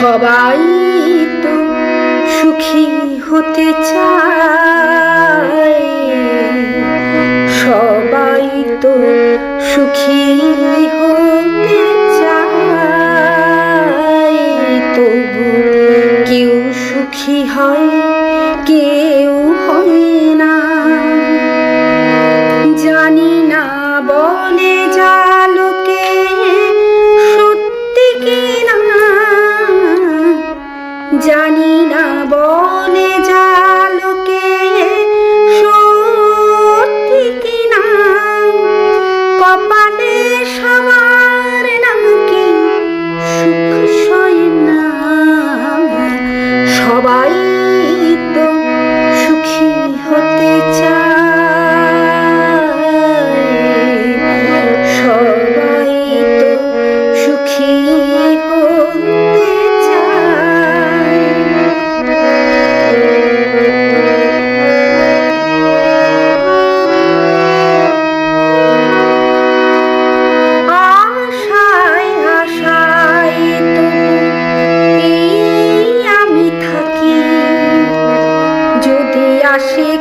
সবাই তো সুখী হতে চায়।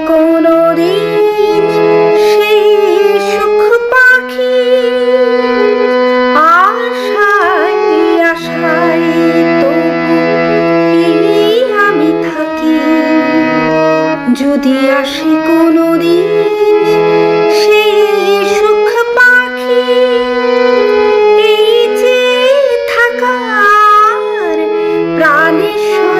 কোনো দিন সেই সুখ পাখি আশায় আশায় তবু আমি থাকি। যদি আসি কোনো দিন প্রাণেশ্বর